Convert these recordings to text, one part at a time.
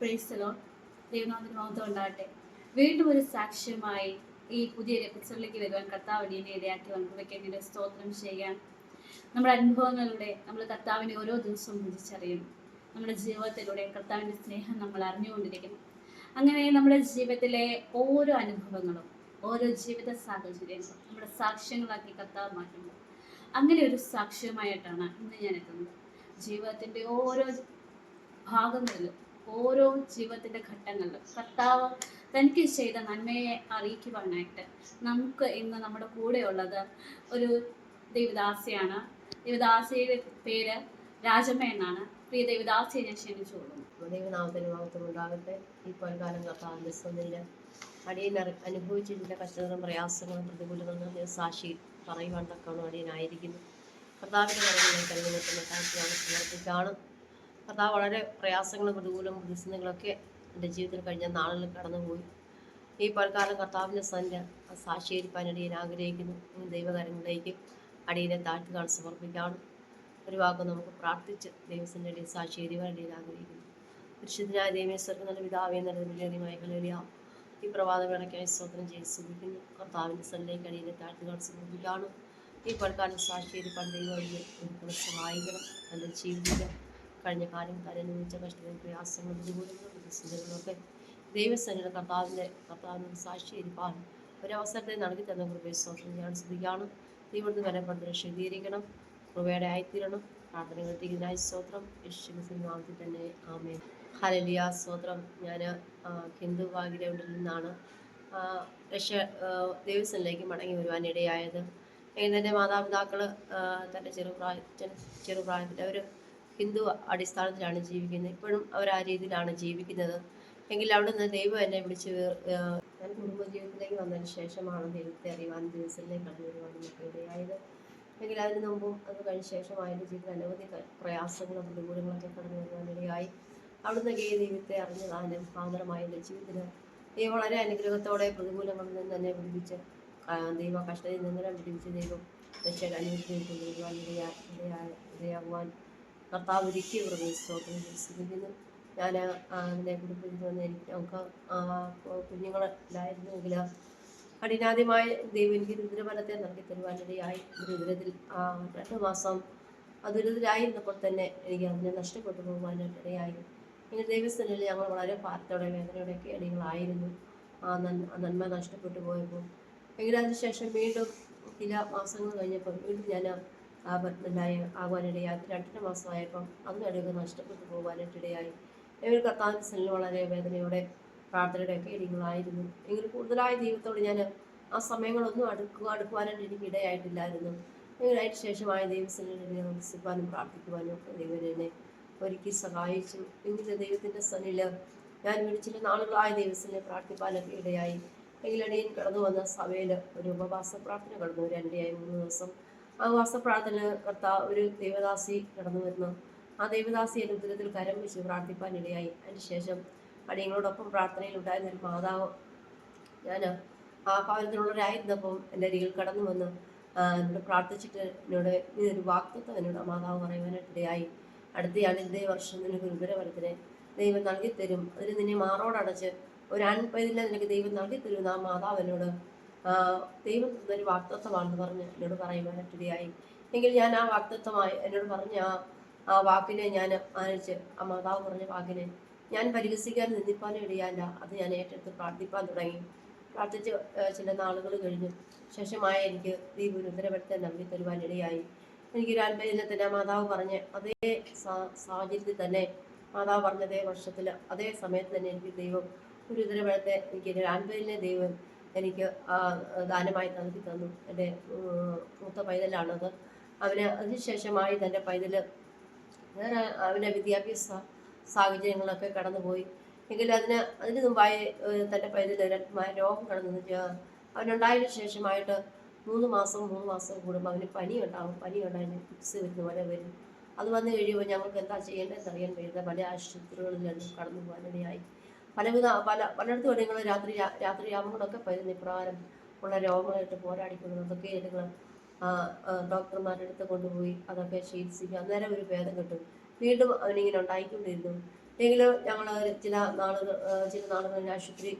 പ്രേസലോ ദൈവനാഥന് ഉണ്ടാകട്ടെ. വീണ്ടും ഒരു സാക്ഷ്യമായി ഈ പുതിയ എപ്പിസോഡിലേക്ക് വരുവാൻ കർത്താവിനെ ഇടയാക്കി ഇടയാക്കി പങ്കുവയ്ക്കാൻ സ്തോത്രം ചെയ്യാൻ നമ്മുടെ അനുഭവങ്ങളിലൂടെ നമ്മൾ കർത്താവിനെ ഓരോ ദിവസവും ഭജിച്ചറിയും നമ്മുടെ ജീവിതത്തിലൂടെ കർത്താവിന്റെ സ്നേഹം നമ്മൾ അറിഞ്ഞുകൊണ്ടിരിക്കുന്നു. അങ്ങനെ നമ്മുടെ ജീവിതത്തിലെ ഓരോ അനുഭവങ്ങളും ഓരോ ജീവിത സാഹചര്യങ്ങളും നമ്മുടെ സാക്ഷ്യങ്ങളാക്കി കർത്താവ് മാറ്റുമ്പോൾ അങ്ങനെ ഒരു സാക്ഷ്യമായിട്ടാണ് ഇന്ന് ഞാൻ എത്തുന്നത്. ജീവിതത്തിന്റെ ഓരോ ഭാഗങ്ങളിലും ഓരോ ജീവിതത്തിന്റെ ഘട്ടങ്ങളിലും കർത്താവ് തനിക്ക് ചെയ്ത നന്മയെ അറിയിക്കുവാനായിട്ട് നമുക്ക് ഇന്ന് നമ്മുടെ കൂടെയുള്ളത് ഒരു ദേവദാസിയാണ്. ദേവദാസിയുടെ പേര് രാജമ്മ എന്നാണ്. പ്രിയ ദേവദാസിയെ ഞാൻ ക്ഷണിച്ചോളും ദൈവനാമത്തിന് ഈ പൽക്കാലം കർത്താവിന്റെ സ്വന്തം അടിയൻ അനുഭവിച്ചിട്ടുള്ള കഷ്ടതകളും പ്രയാസങ്ങളും പ്രതികൂലങ്ങളും നിറഞ്ഞ സാക്ഷി പറയുവാൻ തക്കവണ്ണം അടിയനായിരിക്കുന്നു. കർത്താവിന്റെ കാര്യങ്ങളിലേക്ക് കാഴ്ചയാണ് സമർപ്പിച്ചാണ് കർത്താവ് വളരെ പ്രയാസങ്ങളും പ്രതികൂലം പ്രതിസന്ധികളൊക്കെ എന്റെ ജീവിതത്തിൽ കഴിഞ്ഞ നാളുകളിൽ കടന്നുപോയി. ഈ പൽക്കാലം കർത്താവിന്റെ സന്ധ്യ സാക്ഷീകരിക്കാൻ അടിയൻ ആഗ്രഹിക്കുന്നു ദൈവകരങ്ങളിലേക്ക് അടിയനെ താഴ്ത്തുകൾ സമർപ്പിക്കാണ് ഒരു വാക്ക് നമുക്ക് പ്രാർത്ഥിച്ച് ദൈവത്തിന്റെ അടിയിൽ അടിയൻ ആഗ്രഹിക്കുന്നു. പരിശുദ്ധനായ ദൈവേശ്വർക്ക് നല്ല പിതാവേ വിലയേറിയമായ ഹല്ലേലൂയ. ഈ പ്രഭാത വേളയ്ക്കായി സ്വതന്ത്രം ചെയ്ത് സുഖിക്കുന്നു കർത്താവിന്റെ സന്നിധിയിലേക്ക് അടിയിലെ താഴ്ത്തുകൾ സമർപ്പിക്കാണ് ഈ പൽക്കാലം സാക്ഷീകരിക്കാൻ ദൈവം നമുക്ക് സഹായിക്കണം. എന്റെ ജീവിതം കഴിഞ്ഞ കാലം അനുഭവിച്ച കഷ്ടതയും പ്രയാസങ്ങളും പ്രതികൂലങ്ങളും പ്രതിസന്ധികളൊക്കെ ദൈവസേനയുടെ കർത്താവിന്റെ കർത്താവിനോട് സാക്ഷീകരിക്കാൻ ഒരവസരത്തെ നൽകി തന്ന കൃപയെ സ്വന്തം ഞാൻ ശ്രദ്ധിക്കുകയാണ്. ദൈവത്തിന് വരപ്പെടുന്ന ശുദ്ധീകരിക്കണം കൃപയുടെ ആയിത്തീരണം. പ്രാർത്ഥനകൾ കേട്ടിരിക്കുന്നതിനായി സ്തോത്രം. യേശുക്രിസ്തുവിന്റെ തന്നെ ആമേ ഹലലിയ സ്തോത്രം. ഞാൻ ഹിന്ദു ബാഗ്രൗണ്ടിൽ നിന്നാണ് രക്ഷ ദേവസ്വനിലേക്ക് മടങ്ങി വരുവാൻ ഇടയായത്. എന്റെ മാതാപിതാക്കൾ തന്റെ ചെറുപ്രായത്തിൽ ചെറുപ്രായത്തിൽ അവർ ഹിന്ദു അടിസ്ഥാനത്തിലാണ് ജീവിക്കുന്നത്. ഇപ്പോഴും അവർ ആ രീതിയിലാണ് ജീവിക്കുന്നത്. എങ്കിൽ അവിടെ നിന്ന് ദൈവം എന്നെ വിളിച്ച് ഞാൻ കുടുംബജീവിതത്തിലേക്ക് വന്നതിന് ശേഷമാണ് ദൈവത്തെ അറിയുവാൻ ദിവസത്തിലേക്ക് കടന്നു വരുവാനും ഇടയായത്. എങ്കിൽ അതിന് മുമ്പും അത് കഴിഞ്ഞ ശേഷമായ ജീവിതത്തിൽ അനവധി പ്രയാസങ്ങളും പ്രതികൂലങ്ങളൊക്കെ കടന്നു വരുവാനിടയായി അവിടുന്ന് ഗീ ദൈവത്തെ അറിഞ്ഞതാനും ആദരമായ എന്റെ ജീവിതത്തിൽ ദൈവം വളരെ അനുഗ്രഹത്തോടെ പ്രതികൂലങ്ങളിൽ നിന്ന് തന്നെ വിടിവിച്ച് ദൈവ കഷ്ടതയിൽ നിന്നെല്ലാം വിടിവിച്ച് ദൈവം കൊണ്ടുവരുവാൻ ഇടയാ ഇടയാ ഇടയാകുവാൻ കർത്താവ് ഒരുക്കി പ്രതി സ്തോത്രം ചെയ്തിരിക്കുന്നു ഞാൻ അതിനെ കുടുംബത്തിൽ വന്ന് എനിക്ക് നമുക്ക് കുഞ്ഞുങ്ങളിലായിരുന്നുവെങ്കിൽ കഠിനാദ്യമായ ദൈവം എനിക്ക് രുദ്രഫലത്തെ നൽകി തരുവാനിടയായി. ദുരിതത്തിൽ രണ്ട് മാസം ആ ദുരിതത്തിലായിരുന്നപ്പോൾ തന്നെ എനിക്ക് അതിനെ നഷ്ടപ്പെട്ടു പോകുവാനിടയായി. എങ്കിൽ ദൈവസ്ഥനിൽ ഞങ്ങൾ വളരെ ഭാരത്തോടെ ആ നന്മ ആ നന്മ നഷ്ടപ്പെട്ടു പോയപ്പോൾ. എങ്കിലും അതിനുശേഷം വീണ്ടും ചില മാസങ്ങൾ കഴിഞ്ഞപ്പോൾ വീണ്ടും ഞാൻ ആ ഭക്തനായ ആകുവാനിടയായി അത് രണ്ടര മാസമായപ്പം അതിനടുക്ക് നഷ്ടപ്പെട്ടു പോകാനായിട്ടിടയായി ഇവർ കർത്താവിന്റെ വളരെ വേദനയോടെ പ്രാർത്ഥനയുടെ ഒക്കെ എങ്കിലും എങ്കിൽ കൂടുതലായ ദൈവത്തോട് ഞാൻ ആ സമയങ്ങളൊന്നും അടുക്കുക അടുക്കുവാനായിട്ട് എനിക്ക് ഇടയായിട്ടില്ലായിരുന്നു. അതിനു ശേഷമായ ദൈവസ്ഥലിനെ നമസ്കരിക്കാനും പ്രാർത്ഥിക്കുവാനും ഒക്കെ ദൈവം എന്നെ ഒരുക്കി സഹായിച്ചു. എങ്കിലും ദൈവത്തിന്റെ സന്നിൽ ഞാൻ വിളിച്ചിട്ട് നാളുകളായ ദൈവസ്ഥലിനെ പ്രാർത്ഥിക്കാനൊക്കെ ഇടയായി. എങ്കിലിടയിൽ കടന്നു വന്ന സഭയിൽ ഒരു ഉപവാസ പ്രാർത്ഥന കടന്നു. ഒരു മൂന്ന് ദിവസം ആ ഉപവാസ പ്രാർത്ഥന കർത്താവ് ഒരു ദേവദാസി കടന്നു വരുന്നു. ആ ദേവദാസി അനുഗ്രഹത്തിൽ കരം വെച്ച് പ്രാർത്ഥിപ്പാൻ ഇടയായി. അതിന് ശേഷം അടിയങ്ങളോടൊപ്പം പ്രാർത്ഥനയിൽ ഉണ്ടായിരുന്ന ഒരു മാതാവ് ഞാൻ ആ ഭവനത്തിലുള്ളവരായിരുന്നപ്പം എന്റെ അരികിൽ കടന്നു വന്ന് എന്നോട് പ്രാർത്ഥിച്ചിട്ട് എന്നോട് ഇതൊരു വാക്തത്വം എന്നോട് ആ മാതാവ് പറയുവാനായിട്ട് ഇടയായി. അടുത്തയാൾ ഇതേ വർഷം നിനക്ക് ഒരു ദൈവം നൽകിത്തരും. തരും അതിന് നിന്നെ മാറോടടച്ച് ഒരു അൻപതിനെ നിനക്ക് ദൈവം നൽകിത്തരും ആ മാതാവ് എന്നോട് ദൈവം തന്നൊരു വാക്തത്വമാണെന്ന് പറഞ്ഞ് എന്നോട് പറയുവാനായിട്ട് ഇടയായി എങ്കിൽ ഞാൻ ആ വാക്തത്വമായി എന്നോട് പറഞ്ഞ ആ ആ വാക്കിനെ ഞാൻ മാനിച്ച് ആ മാതാവ് പറഞ്ഞ വാക്കിനെ ഞാൻ പരിഹസിക്കാൻ നിന്ദിപ്പാനും ഇടയാല്ല. അത് ഞാൻ ഏറ്റെടുത്ത് പ്രാർത്ഥിപ്പാൻ തുടങ്ങി. പ്രാർത്ഥിച്ച് ചില നാളുകൾ കഴിഞ്ഞു. ശേഷമായ എനിക്ക് ദൈവം ഒരു ഉത്തരവെടുത്ത് നൽകി തരുവാനിടയായി എനിക്കൊരു അൻപതിനെ തന്നെ ആ മാതാവ് പറഞ്ഞ് അതേ സാഹചര്യത്തിൽ തന്നെ മാതാവ് പറഞ്ഞതേ വർഷത്തിൽ അതേ സമയത്ത് തന്നെ എനിക്ക് ദൈവം ഒരു ഉത്തരവെടുത്ത് എനിക്ക് ഒരു ദൈവം എനിക്ക് ദാനമായി നൽകി തന്നു. എന്റെ മൂത്ത പൈതലാണത്. അവന് അതിനുശേഷമായി തന്റെ പൈതൽ വേറെ അവന്റെ വിദ്യാഭ്യാസ സാഹചര്യങ്ങളൊക്കെ കടന്നുപോയി. എങ്കിലും അതിന് അതിന് മുമ്പായി തന്റെ പൈതൽ രോഗം കടന്നു അവനുണ്ടായതിനു ശേഷമായിട്ട് മൂന്ന് മാസം മൂന്ന് മാസം കൂടുമ്പോൾ അവന് പനി ഉണ്ടാവും പനി ഉണ്ടായിരുന്നു ഫിക്സ് വരുന്ന പോലെ വരും. അത് വന്നു കഴിയുമ്പോൾ ഞങ്ങൾക്ക് എന്താ ചെയ്യേണ്ടതെന്ന് അറിയാൻ കഴിയുന്ന പല ആശുപത്രികളിലും കടന്നു പോകാനിടയായി. പലവിധ പല പലയിടത്തും നിങ്ങൾ രാത്രി രാത്രി യാമങ്ങളൊക്കെ പരുന്ന ഇപ്രകാരം ഉള്ള രോഗങ്ങളായിട്ട് പോരാടിക്കുന്നത് അതൊക്കെ ഞങ്ങൾ ഡോക്ടർമാരുടെ അടുത്ത് കൊണ്ടുപോയി അതൊക്കെ ചികിത്സിക്കുക അന്നേരം ഒരു ഭേദം കിട്ടും. വീണ്ടും അവനിങ്ങനെ ഉണ്ടായിക്കൊണ്ടിരുന്നു. അല്ലെങ്കിൽ ഞങ്ങൾ ചില നാളുകൾ ചില നാളുകളിൽ ആശുപത്രി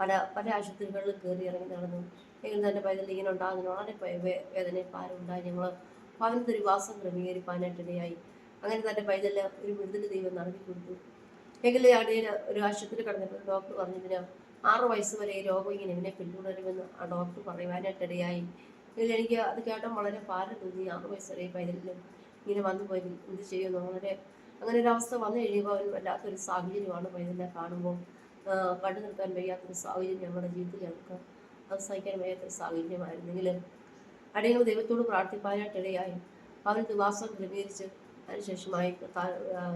പല പല ആശുപത്രികളിൽ കയറി ഇറങ്ങി നടന്നു. എങ്കിലും തന്നെ പൈതൽ ഇങ്ങനെ ഉണ്ടാകുന്ന വളരെ വേദനയും ഭാരം ഉണ്ടായി ഞങ്ങൾ ഭവനത്തിൽ ഒരു വാസം ക്രമീകരിക്കാനായിട്ടിടയായി അങ്ങനെ തന്നെ പൈതൽ ഒരു വിടുതൽ ദൈവം നടത്തി കൊടുത്തു എങ്കിലും അടിയിൽ ഒരു ആശുപത്രി കടന്നപ്പോൾ ഡോക്ടർ പറഞ്ഞതിന് ആറു വയസ്സ് വരെ ഈ രോഗം ഇങ്ങനെ എന്നെ പിന്തുടരുമെന്ന് ആ ഡോക്ടർ പറയുവാനായിട്ടിടയായി. എനിക്ക് അത് കേട്ടാൽ വളരെ ഭാരം തോന്നി ആറു വയസ്സ് വരെ പൈതലിലും ഇങ്ങനെ വന്നു പോയി എന്ത് ചെയ്യുന്നു വളരെ അങ്ങനെ ഒരു അവസ്ഥ വന്നു കഴിയുമ്പോൾ ഒരു വല്ലാത്തൊരു സാഹചര്യമാണ് പൈതലിനെ കാണുമ്പോൾ. കണ്ടു നിൽക്കാൻ വയ്യാത്തൊരു സാഹചര്യം ഞങ്ങളുടെ ജീവിതത്തിൽ ഞങ്ങൾക്ക് അവസാനിക്കാൻ വയ്യാത്തൊരു സാഹചര്യമായിരുന്നെങ്കിൽ അടിയങ്ങൾ ദൈവത്തോട് പ്രാർത്ഥിപ്പാനായിട്ടിടയായി. അവർ ദിവാസം ക്രമീകരിച്ച് അതിനുശേഷമായി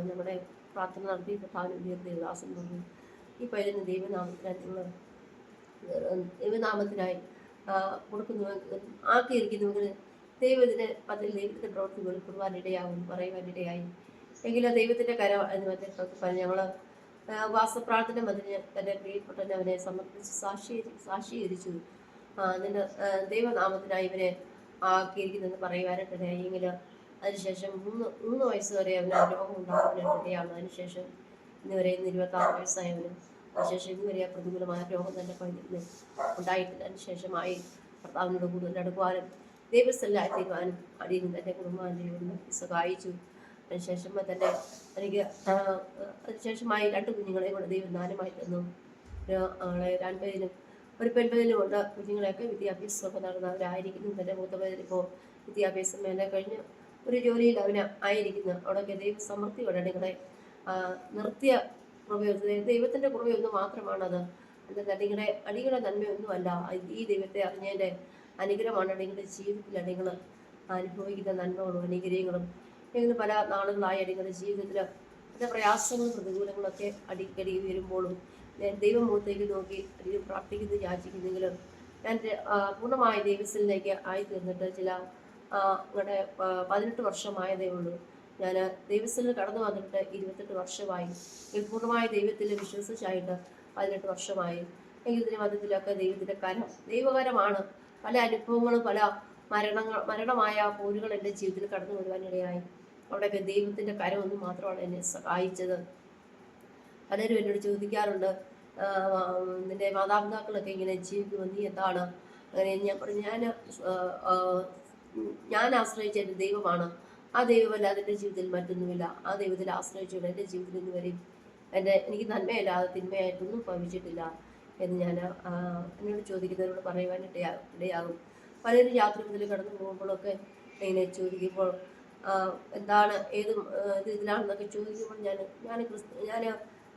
നമ്മുടെ പ്രാർത്ഥന നടത്തി കർത്താവിന് ഉയർത്തി ദാസൻ തോന്നി ഈ പൈതന് ദൈവനാമത്തിനായി നിങ്ങൾ ദൈവനാമത്തിനായി കൊടുക്കുന്നു. ആക്കിയിരിക്കുന്നുവെങ്കിൽ ദൈവത്തിന് അതിൽ ദൈവത്തിന്റെ പ്രവൃത്തി വെളിപ്പെടുവാനിടയാകും പറയുവാനിടയായി. എങ്കിലും ദൈവത്തിന്റെ കര എന്ന് മറ്റേ ഞങ്ങൾ വാസപ്രാർത്ഥന മതിന് തന്റെ പ്രിയപ്പെട്ടവനെ അവനെ സമർപ്പിച്ച് സാക്ഷീ സാക്ഷീകരിച്ചു. നിന്റെ ദൈവനാമത്തിനായി ഇവനെ ആക്കിയിരിക്കുന്നെന്ന് പറയുവാനായിട്ടിടയായി എങ്കിൽ അതിനുശേഷം മൂന്ന് മൂന്ന് വയസ്സ് വരെ അവന് അനുഭവം രോഗം ഉണ്ടാകാനായിട്ടിടയാണ് അതിനുശേഷം ഇന്ന് വരെ ഇന്ന് ഇരുപത്തി ആറ് വയസ്സായവന്. അതിനുശേഷം ഇന്ന് വരെ ആ പ്രതികൂലമായ രോഗം തന്നെ പൈതലിന് ഉണ്ടായിട്ടില്ല. അതിനുശേഷമായി ഭർത്താവിനോട് കൂടുതൽ അടുക്കുവാനും ദൈവസ്ഥലായി തീരുവാനും അടിയും കുടുംബം കുടുംബാന്റെയും സഹായിച്ചു. അതിനുശേഷം തന്നെ എനിക്ക് അതിനുശേഷമായി രണ്ട് കുഞ്ഞുങ്ങളെ കൂടെ ദൈവം ദാനമായി തന്നു. ആളെ രണ്ടുപേരിലും ഒരു പെൺപതിലും ഉണ്ട്. കുഞ്ഞുങ്ങളെയൊക്കെ വിദ്യാഭ്യാസമൊക്കെ നടന്നവരായിരിക്കുന്നു. തന്റെ മൂത്ത പേരിപ്പോൾ വിദ്യാഭ്യാസം മേലെ കഴിഞ്ഞ്. ഒരു ജോലിയിൽ അവന് ആയിരിക്കുന്ന അവിടെയൊക്കെ ദൈവ സമൃദ്ധിയോടെ നിങ്ങളെ നിർത്തിയ കൃപയൊന്നും ദൈവത്തിന്റെ കൃപയൊന്നും മാത്രമാണത്. അല്ലാതെ അടികളെ അടികളെ നന്മയൊന്നുമല്ല. ഈ ദൈവത്തെ അറിഞ്ഞതിന്റെ അനുഗ്രഹമാണ് അടികളുടെ ജീവിതത്തിൽ അടികൾ അനുഭവിക്കുന്ന നന്മകളും അനുഗ്രഹങ്ങളും. ഇങ്ങനെ പല നാളുകളായി അടികളുടെ ജീവിതത്തിൽ പല പ്രയാസങ്ങളും പ്രതികൂലങ്ങളൊക്കെ അടിക്കടി വരുമ്പോഴും ഞാൻ ദൈവമുഖത്തേക്ക് നോക്കി അടികൾ പ്രാർത്ഥിക്കുന്നു യാചിക്കുന്നെങ്കിലും ഞാൻ പൂർണമായ ദൈവസ്ഥലിലേക്ക് ആയി തീർന്നിട്ട് ചില ഇവിടെ പതിനെട്ട് വർഷമായതേ ഉള്ളൂ. ഞാൻ ദൈവസ്ഥലിൽ കടന്നു വന്നിട്ട് ഇരുപത്തെട്ട് വർഷമായി. പൂർണമായ ദൈവത്തിൽ വിശ്വസിച്ചായിട്ട് പതിനെട്ട് വർഷമായി. എങ്കിലും മതത്തിലൊക്കെ ദൈവത്തിന്റെ കരം ദൈവകരമാണ്. പല അനുഭവങ്ങളും പല മരണങ്ങൾ മരണമായ പോരുകൾ എന്റെ ജീവിതത്തിൽ കടന്നു വരുവാനിടയായി. അവിടെയൊക്കെ ദൈവത്തിന്റെ കരം ഒന്ന് മാത്രമാണ് എന്നെ സഹായിച്ചത്. പലരും എന്നോട് ചോദിക്കാറുണ്ട് നിന്റെ മാതാപിതാക്കളൊക്കെ ഇങ്ങനെ ജീവിക്കുമ്പോൾ നീ എന്താണ്? അങ്ങനെ ഞാൻ പറഞ്ഞു ഞാൻ ഞാൻ ആശ്രയിച്ച എന്റെ ദൈവമാണ്. ആ ദൈവമല്ലാതെ എന്റെ ജീവിതത്തിൽ മറ്റൊന്നുമില്ല. ആ ദൈവത്തിൽ ആശ്രയിച്ചുകൊണ്ട് എന്റെ ജീവിതത്തിൽ നിന്ന് വരെയും എന്റെ എനിക്ക് നന്മയല്ലാതെ തിന്മയായിട്ടൊന്നും ഭവിച്ചിട്ടില്ല എന്ന് ഞാൻ എന്നോട് ചോദിക്കുന്നവരോട് പറയുവാൻ ഇടയാകും പലരും യാത്ര മുതൽ കടന്നു പോകുമ്പോഴൊക്കെ ഇങ്ങനെ ചോദിക്കുമ്പോൾ എന്താണ് ഏത് ഇതിലാണെന്നൊക്കെ ചോദിക്കുമ്പോൾ ഞാൻ ഞാൻ ക്രിസ്തു ഞാൻ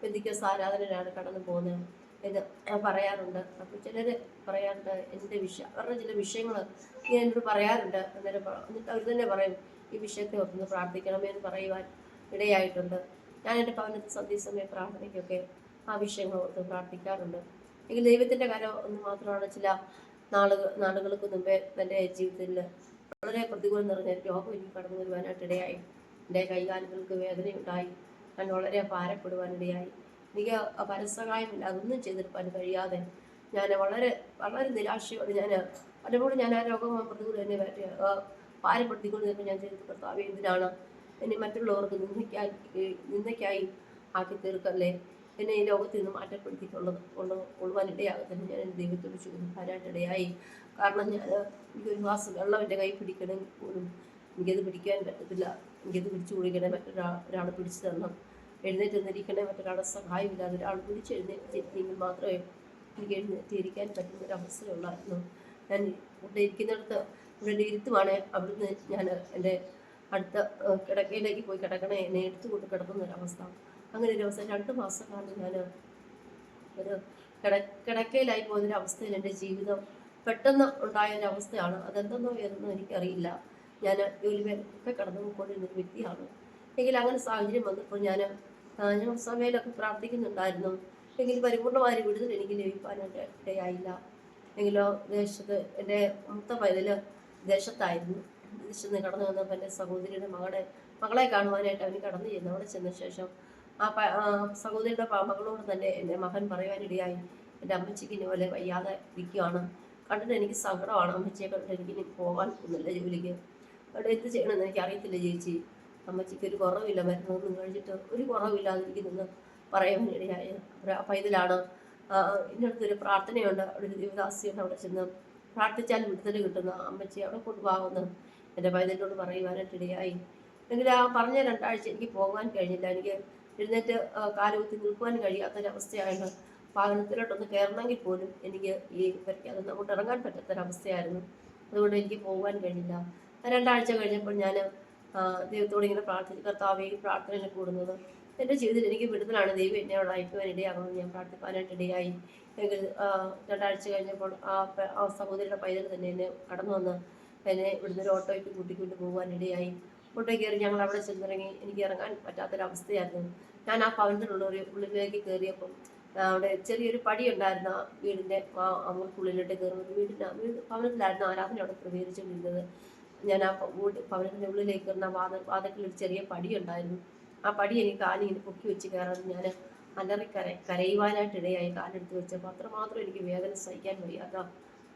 ബന്ധിക്കസ് ആരാധനയിലാണ് കടന്നു പോകുന്നത്. ഞാൻ പറയാറുണ്ട്. അപ്പോൾ ചിലർ പറയാറുണ്ട് എന്റെ വിഷയം അവരുടെ ചില വിഷയങ്ങൾ ഞാൻ എന്നോട് പറയാറുണ്ട്. അന്നേരം എന്നിട്ട് അവർ തന്നെ പറയും ഈ വിഷയത്തെ ഒന്ന് പ്രാർത്ഥിക്കണമേ എന്ന് പറയുവാൻ ഇടയായിട്ടുണ്ട്. ഞാൻ എന്റെ ഭവനത്തിൽ സന്ധ്യസമയ പ്രാർത്ഥനയ്ക്കൊക്കെ ആ വിഷയങ്ങൾ ഓർത്ത് പ്രാർത്ഥിക്കാറുണ്ട്. എങ്കിൽ ദൈവത്തിന്റെ കാര്യം ഒന്ന് മാത്രമാണ് ചില നാളുകൾ നാളുകൾക്ക് മുമ്പേ എന്റെ ജീവിതത്തിൽ വളരെ പ്രതികൂലം നിറഞ്ഞ രോഗം എനിക്ക് കടന്നു വരുവാനായിട്ടിടയായി എന്റെ കൈകാലുകൾക്ക് വേദനയുണ്ടായി. ഞാൻ വളരെ ഭാരപ്പെടുവാനിടയായി എനിക്ക് പരസഹായമില്ല അതൊന്നും ചെയ്തെടുക്കാൻ കഴിയാതെ ഞാൻ വളരെ വളരെ നിരാശയോടെ ഞാൻ പലപ്പോഴും ഞാൻ ആ രോഗം പ്രതികൂലം എന്നെ ഭാരപ്പെടുത്തിക്കൊണ്ട് തന്നെ ഞാൻ ചെയ്തത് കർത്താവ് എന്തിനാണ് എന്നെ മറ്റുള്ളവർക്ക് നിന്ദയ്ക്കായി നിന്ദയ്ക്കായി ആക്കി തീർക്കല്ലേ എന്നെ ഈ ലോകത്തിൽ നിന്ന് മാറ്റപ്പെടുത്തിയിട്ടുള്ളത് കൊണ്ട് കൊള്ളുവാനിടയാകത്തന്നെ ഞാൻ എന്റെ ദൈവത്തോട് ചോദിക്കാനായിട്ടിടയായി കാരണം ഞാൻ എനിക്കൊരു ഗ്ലാസ് വെള്ളം എന്റെ കൈ പിടിക്കണമെങ്കിൽ പോലും എനിക്കത് പിടിക്കാൻ പറ്റത്തില്ല. എനിക്കത് പിടിച്ചു കുടിക്കണേ മറ്റൊരാൾ ഒരാൾ പിടിച്ചു തരണം. എഴുന്നേറ്റ് നിന്നിരിക്കണേ മറ്റൊരാളെ സഹായമില്ലാതെ ഒരാൾ വിളിച്ച് എഴുന്നേറ്റിരിക്കുമെങ്കിൽ മാത്രമേ എനിക്ക് എഴുന്നേറ്റിരിക്കാൻ പറ്റുന്ന ഒരു അവസരമുള്ളായിരുന്നു ഞാൻ ഇവിടെ ഇരിക്കുന്നിടത്ത് ഇവിടെ ഇരുത്തുവാണ് അവിടുന്ന് ഞാൻ എന്റെ അടുത്ത കിടക്കയിലേക്ക് പോയി കിടക്കണേ എന്നെ എടുത്തുകൊണ്ട് കിടക്കുന്ന ഒരവസ്ഥ അങ്ങനെ ഒരു അവസ്ഥ. രണ്ട് മാസക്കാലം ഞാൻ ഒരു കിട കിടക്കയിലായി പോകുന്ന അവസ്ഥയിൽ എന്റെ ജീവിതം പെട്ടെന്ന് ഉണ്ടായ ഒരു അവസ്ഥയാണ് അതെന്തെന്നോ ഏതെന്നോ എനിക്കറിയില്ല. ഞാൻ ജോലി മേലൊക്കെ കടന്നു പോയിക്കൊണ്ടിരുന്ന ഒരു വ്യക്തിയാണ്. എങ്കിൽ അങ്ങനെ സാഹചര്യം വന്നപ്പോൾ ഞാൻ ഞാൻ സമയത്തൊക്കെ പ്രാർത്ഥിക്കുന്നുണ്ടായിരുന്നു. എങ്കിൽ പരിപൂർണമായ വിടുതൽ എനിക്ക് ലഭിക്കാനായിട്ട് ഇടയായില്ല. എങ്കിലോ ദേശത്ത് എന്റെ മുത്ത പൈതൽ ദേശത്തായിരുന്നു. ദേശത്ത് നിന്ന് കടന്നു വന്നപ്പോൾ എന്റെ സഹോദരിയുടെ മകളെ മകളെ കാണുവാനായിട്ട് അവന് കടന്നു ചെന്നു അവിടെ ചെന്ന ശേഷം ആ സഹോദരിയുടെ മകളോട് തന്നെ എന്റെ മകൻ പറയുവാനിടയായി എന്റെ അമ്മച്ചിക്ക് ഇനി പോലെ വയ്യാതെ ഇരിക്കുകയാണ് കണ്ടിട്ട് എനിക്ക് സങ്കടമാണ്. അമ്മച്ചിയെ കണ്ടിട്ട് എനിക്ക് പോകാൻ ഒന്നുമില്ല ജോലിക്ക്. അവിടെ എന്ത് ചെയ്യണമെന്ന് എനിക്ക് അറിയത്തില്ല ചേച്ചി. അമ്മച്ചിക്ക് ഒരു കുറവില്ല മരുന്നൊന്നും കഴിച്ചിട്ട് ഒരു കുറവില്ലാതിരിക്കുന്നെന്ന് പറയുവാനിടയായി അപ്പം ഇതിലാണ് ഇന്നടുത്തൊരു പ്രാർത്ഥനയുണ്ട്. അവിടെ ഒരു ദേവദാസിയുണ്ട് അവിടെ ചെന്ന് പ്രാർത്ഥിച്ചാൽ വിടുതൽ കിട്ടുന്ന അമ്മച്ചി അവിടെ കൊണ്ടുപോകുന്നു എന്റെ പൈതലിനോട് പറയുവാനായിട്ടിടയായി. എങ്കിൽ ആ പറഞ്ഞ രണ്ടാഴ്ച എനിക്ക് പോകാൻ കഴിഞ്ഞില്ല. എനിക്ക് എഴുന്നേറ്റ് കാലുകുത്തി നിൽക്കുവാൻ കഴിയാത്തൊരവസ്ഥയായിട്ട് വാഹനത്തിലോട്ടൊന്ന് കയറണമെങ്കിൽ പോലും എനിക്ക് ഈ അത് അങ്ങോട്ട് ഇറങ്ങാൻ പറ്റാത്തൊരവസ്ഥയായിരുന്നു. അതുകൊണ്ട് എനിക്ക് പോകാൻ കഴിഞ്ഞില്ല. രണ്ടാഴ്ച കഴിഞ്ഞപ്പോൾ ഞാൻ ദൈവത്തോട് ഇങ്ങനെ പ്രാർത്ഥിച്ചു കർത്താവേ പ്രാർത്ഥന കൂടുന്നത്. എന്റെ ജീവിതത്തിൽ എനിക്ക് വിടുതലാണ്. ദൈവം എന്നെ അവിടെ അയക്കുവാൻ ഇടയാകണമെന്ന് ഞാൻ പ്രാർത്ഥിക്കാനായിട്ട് ഇടയായി. എങ്കിൽ രണ്ടാഴ്ച കഴിഞ്ഞപ്പോൾ ആ ആ സഹോദരിയുടെ പൈതൽ തന്നെ എന്നെ കടന്നു വന്ന് എന്നെ ഇവിടുന്ന് ഒരു ഓട്ടോയ്ക്ക് കൂട്ടിക്കൊണ്ട് പോകാൻ ഇടയായി ഓട്ടോയിൽ കയറി ഞങ്ങൾ അവിടെ ചെന്നിറങ്ങി. എനിക്ക് ഇറങ്ങാൻ പറ്റാത്തൊരവസ്ഥയായിരുന്നു. ഞാൻ ആ ഭവനത്തിലുള്ള ഒരു ഉള്ളിലേക്ക് കയറിയപ്പം അവിടെ ചെറിയൊരു പടി ഉണ്ടായിരുന്ന വീടിന്റെ ആ അവർക്കുള്ളിലോട്ട് കയറുന്നത് വീടിന്റെ വീട് ഭവനത്തിലായിരുന്നു ആരാധന അവിടെ ക്രമീകരിച്ചുകൊണ്ടിരുന്നത് ഞാൻ ആ ഭവനത്തിന്റെ ഉള്ളിലേക്ക് കയറുന്ന വാത വാതക്കിൽ ഒരു ചെറിയ പടി ഉണ്ടായിരുന്നു. ആ പടി എനിക്ക് കാലിങ്ങനെ പൊക്കി വെച്ച് കയറാൻ ഞാൻ അലറി കര കരയുവാനായിട്ട് ഇടയായി കാലെടുത്ത് വെച്ചപ്പോൾ അത്രമാത്രം എനിക്ക് വേദന സഹിക്കാൻ വയ്യാത്ത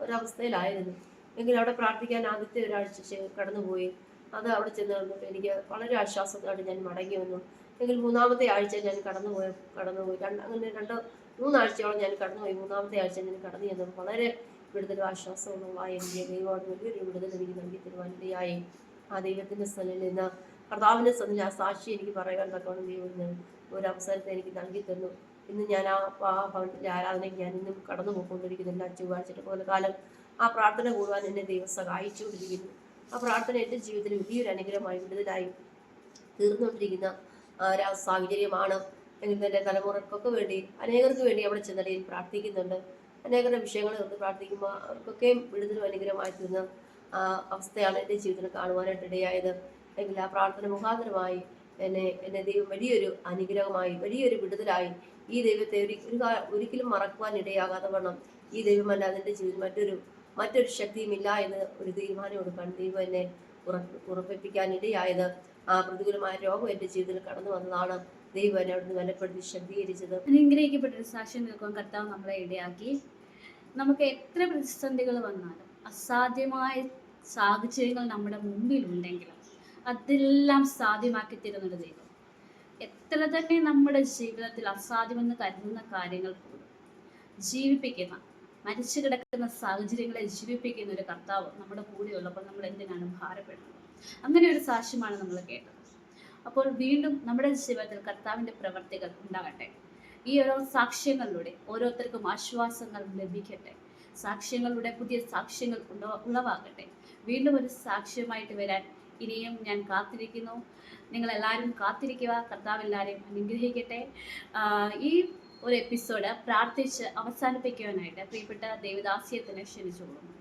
ഒരവസ്ഥയിലായിരുന്നു. എങ്കിലും അവിടെ പ്രാർത്ഥിക്കാൻ ആദ്യത്തെ ഒരാഴ്ച കടന്നുപോയി. അത് അവിടെ ചെന്ന് കഴിഞ്ഞപ്പോൾ എനിക്ക് വളരെ ആശ്വാസത്തോടെ ഞാൻ മടങ്ങി വന്നു. എങ്കിൽ മൂന്നാമത്തെ ആഴ്ച ഞാൻ കടന്നുപോയി കടന്നുപോയി. രണ്ട് അങ്ങനെ രണ്ട് മൂന്നാഴ്ചയോളം ഞാൻ കടന്നുപോയി. മൂന്നാമത്തെ ആഴ്ച ഞാൻ കടന്നു ചെന്നപ്പോൾ വളരെ വിടുതലും ആശ്വാസവുമുള്ളതായി എന്റെ ദൈവമാണ് വലിയൊരു വിടുതൽ എനിക്ക് നൽകി തരുവാനിടയായി ആ ദൈവത്തിന്റെ സ്ഥലയിൽ നിന്ന് കർത്താവിന്റെ സ്ഥലിൽ ആ സാക്ഷി എനിക്ക് പറയാൻ തക്കവണ്ണം ദൈവം ഒരു അവസരത്തെ എനിക്ക് നൽകി തന്നു. ഇന്ന് ഞാൻ ആ ആ ഭവനത്തിലെ ആരാധനയ്ക്ക് ഞാൻ ഇന്നും കടന്നു പോയിക്കൊണ്ടിരിക്കുന്നില്ല ചൊവ്വാഴ്ചയുടെ പോലെ കാലം ആ പ്രാർത്ഥന കൂടുവാൻ എന്നെ ദൈവം സഹായിച്ചുകൊണ്ടിരിക്കുന്നു ആ പ്രാർത്ഥന എന്റെ ജീവിതത്തിൽ വലിയൊരു അനുഗ്രഹമായി വിടുതലായി തീർന്നുകൊണ്ടിരിക്കുന്ന ഒരു സാഹചര്യമാണ്. എങ്കിൽ എന്റെ തലമുറക്കൊക്കെ വേണ്ടി അനേകർക്ക് വേണ്ടി അവിടെ ചെന്നടയിൽ പ്രാർത്ഥിക്കുന്നുണ്ട്. അനേകരുടെ വിഷയങ്ങൾ ഓർത്ത് പ്രാർത്ഥിക്കുമ്പോൾ അവർക്കൊക്കെയും വിടുതലും അനുഗ്രഹമായി തീർന്ന ആ, അവസ്ഥയാണ് എന്റെ ജീവിതത്തിൽ കാണുവാനായിട്ട് ഇടയായത്. അല്ലെങ്കിൽ ആ പ്രാർത്ഥന മുഖാന്തരമായി എന്നെ എന്നെ ദൈവം വലിയൊരു അനുഗ്രഹമായി വലിയൊരു വിടുതലായി ഈ ദൈവത്തെ ഒരു ഒരു ഒരിക്കലും മറക്കുവാൻ ഇടയാകാതെ വണ്ണം ഈ ദൈവമല്ലാതെ എന്റെ ജീവിതത്തിൽ മറ്റൊരു മറ്റൊരു ശക്തിയും ഇല്ല എന്ന് ഒരു തീരുമാനം എടുക്കാൻ ദൈവം എന്നെ ഉറപ്പ് ഉറപ്പിപ്പിക്കാൻ ഇടയായത്. ആ പ്രതികൂലമായ രോഗം എന്റെ ജീവിതത്തിൽ കടന്നു വന്നതാണ്. ദൈവം അവിടുന്ന് ബലപ്പെടുത്തി ശക്തീകരിച്ചത് അനുഗ്രഹിക്കപ്പെട്ടൊരു സാക്ഷ്യം നിൽക്കുവാൻ കർത്താവ് നമ്മളെ ഇടയാക്കി. നമുക്ക് എത്ര പ്രതിസന്ധികൾ വന്നാലും അസാധ്യമായ സാഹചര്യങ്ങൾ നമ്മുടെ മുമ്പിലുണ്ടെങ്കിലും അതെല്ലാം സാധ്യമാക്കി തരുന്നൊരു ദൈവം. എത്ര തന്നെ നമ്മുടെ ജീവിതത്തിൽ അസാധ്യമെന്ന് കരുതുന്ന കാര്യങ്ങൾ പോലും ജീവിപ്പിക്കുന്ന മരിച്ചു കിടക്കുന്ന സാഹചര്യങ്ങളെ ജീവിപ്പിക്കുന്ന ഒരു കർത്താവ് നമ്മുടെ കൂടെ ഉള്ളപ്പോൾ നമ്മൾ എന്തിനാണ് ഭാരപ്പെടുന്നത്? അങ്ങനെ ഒരു സാക്ഷ്യമാണ് നമ്മൾ കേട്ടത്. അപ്പോൾ വീണ്ടും നമ്മുടെ ജീവിതത്തിൽ കർത്താവിന്റെ പ്രവർത്തികൾ ഉണ്ടാകട്ടെ. ഈ ഓരോ സാക്ഷ്യങ്ങളിലൂടെ ഓരോരുത്തർക്കും ആശ്വാസങ്ങൾ ലഭിക്കട്ടെ. സാക്ഷ്യങ്ങളുടെ പുതിയ സാക്ഷ്യങ്ങൾ ഉളവാകട്ടെ. വീണ്ടും ഒരു സാക്ഷ്യമായിട്ട് വരാൻ ഇനിയും ഞാൻ കാത്തിരിക്കുന്നു. നിങ്ങൾ നിങ്ങളെല്ലാവരും കാത്തിരിക്കുക. കർത്താവ് എല്ലാവരെയും അനുഗ്രഹിക്കട്ടെ. ഈ ഒരു എപ്പിസോഡ് പ്രാർത്ഥിച്ച് അവസാനിപ്പിക്കുവാനായിട്ട് പ്രിയപ്പെട്ട ദേവദാസ്യത്തിനെ ക്ഷണിച്ചുകൊള്ളുന്നു.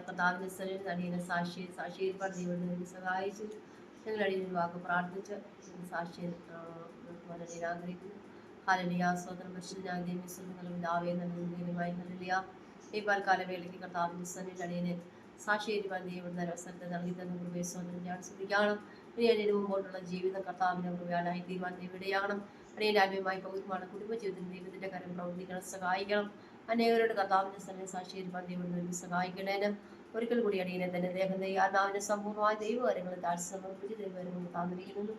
കർത്താവിന്റെ സ്ഥലം അടിയനെ സാക്ഷി സാക്ഷീകരിപ്പാൻ ദൈവം സഹായിച്ചു. ഞങ്ങൾ അടിയൻ വാക്ക് പ്രാർത്ഥിച്ച് സാക്ഷി വളരെ ആഗ്രഹിക്കുന്നു ഹലലിയ. സ്വതന്ത്ര പരിശുദ്ധ ദൈവമായി ഹലലിയ ഈ പാൽക്കാലവേളയ്ക്ക് കർത്താവിന്റെ സ്ഥലം അടിയനെ ദൈവം അവസരത്തെ നൽകി തന്ന കൃപയെ സ്വന്തം ഞാൻ ശ്രദ്ധിക്കണം മുമ്പോട്ടുള്ള ജീവിതം കർത്താവിന്റെ കൃപയാലായി തീരുമാനം ഇവിടെയാകണം അടിയനാഭ്യമായി പകുതിമാണ് കുടുംബജീവിതത്തിൽ ദൈവത്തിന്റെ കാര്യം സഹായിക്കണം. അനേകരോട് കർത്താവിന്റെ സന്നിധി സാക്ഷീകരിപ്പാൻ ദൈവം സഹായിക്കണേന്. ഒരിക്കൽ കൂടി അടിയനെ തന്നെ. ദേഹം ആത്മാവിന്റെ സമ്പൂർണമായ ദൈവകാര്യങ്ങൾ താഴ്ച സമർപ്പിച്ച് ദൈവകാര്യങ്ങൾ താന്നിരിക്കുന്നു